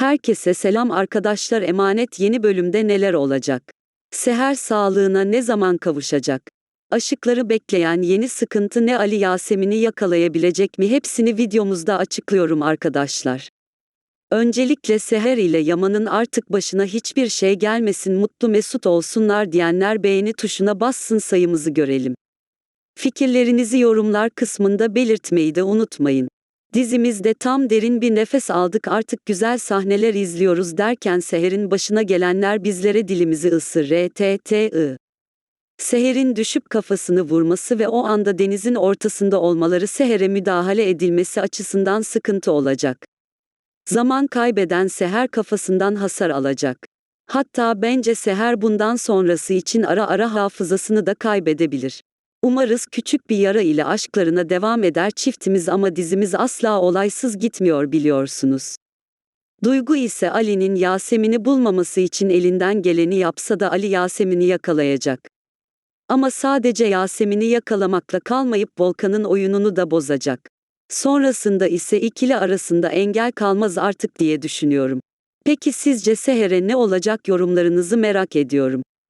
Herkese selam arkadaşlar emanet yeni bölümde neler olacak? Seher sağlığına ne zaman kavuşacak? Aşıkları bekleyen yeni sıkıntı ne Ali Yasemin'i yakalayabilecek mi hepsini videomuzda açıklıyorum arkadaşlar. Öncelikle Seher ile Yaman'ın artık başına hiçbir şey gelmesin mutlu mesut olsunlar diyenler beğeni tuşuna bassın sayımızı görelim. Fikirlerinizi yorumlar kısmında belirtmeyi de unutmayın. Dizimizde tam derin bir nefes aldık artık güzel sahneler izliyoruz derken Seher'in başına gelenler bizlere dilimizi ısır. Seher'in düşüp kafasını vurması ve o anda denizin ortasında olmaları Seher'e müdahale edilmesi açısından sıkıntı olacak. Zaman kaybeden Seher kafasından hasar alacak. Hatta bence Seher bundan sonrası için ara ara hafızasını da kaybedebilir. Umarız küçük bir yara ile aşklarına devam eder çiftimiz ama dizimiz asla olaysız gitmiyor biliyorsunuz. Duygu ise Ali'nin Yasemin'i bulmaması için elinden geleni yapsa da Ali Yasemin'i yakalayacak. Ama sadece Yasemin'i yakalamakla kalmayıp Volkan'ın oyununu da bozacak. Sonrasında ise ikili arasında engel kalmaz artık diye düşünüyorum. Peki sizce Seher'e ne olacak yorumlarınızı merak ediyorum.